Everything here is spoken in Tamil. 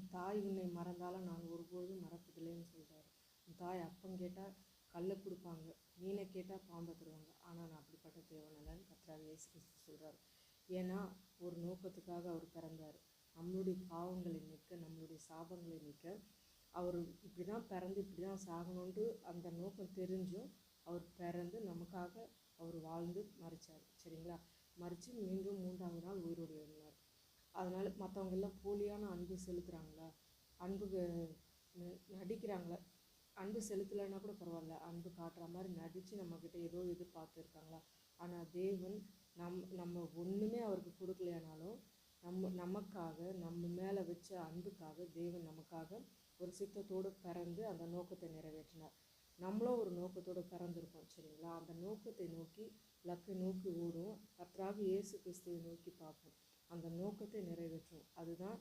உன் தாய் உன்னை மறந்தாலும் நான் ஒருபோதும் மறப்பதில்லைன்னு சொல்கிறாரு உன் தாய் அப்பம் கேட்டால் கல்லை கொடுப்பாங்க மீனை கேட்டால் பாம்பை தருவாங்க. ஆனால் நான் அப்படிப்பட்ட தேவனில்லன்னு இல்லைன்னு இயேசு கிறிஸ்து சொல்கிறார் ஏன்னா ஒரு நோக்கத்துக்காக அவர் பிறந்தார். நம்மளுடைய பாவங்களை நிற்க நம்மளுடைய சாபங்களை நிற்க அவர் இப்படி தான் பிறந்து இப்படி தான் சாகணுன்ட்டு அந்த நோக்கம் தெரிஞ்சும் அவர் பிறந்து நமக்காக அவர் வாழ்ந்து மறிச்சார். சரிங்களா? மறித்து மீண்டும் மூன்றாவது நாள் உயிரோடு அதனால் மற்றவங்க எல்லாம் போலியான அன்பு செலுத்துகிறாங்களா அன்பு ந- நடிக்கிறாங்களா? அன்பு செலுத்தலைன்னா கூட பரவாயில்ல. அன்பு காட்டுற மாதிரி நடித்து நம்மக்கிட்ட ஏதோ எதிர்பார்த்துருக்காங்களா ஆனால் தேவன் நம் நம்ம ஒன்றுமே அவருக்கு கொடுக்கலையானாலும் நம்ம நமக்காக நம்ம மேலே வச்ச அன்புக்காக தேவன் நமக்காக ஒரு சித்தத்தோடு பிறந்து அந்த நோக்கத்தை நிறைவேற்றினார். நம்மளும் ஒரு நோக்கத்தோடு பிறந்திருக்கோம் சரிங்களா? அந்த நோக்கத்தை நோக்கி லக்கை நோக்கி ஓடும். கர்த்தராக இயேசு கிறிஸ்துவை நோக்கி பார்ப்போம். அந்த நோக்கத்தை நிறைவேற்றும். அதுதான்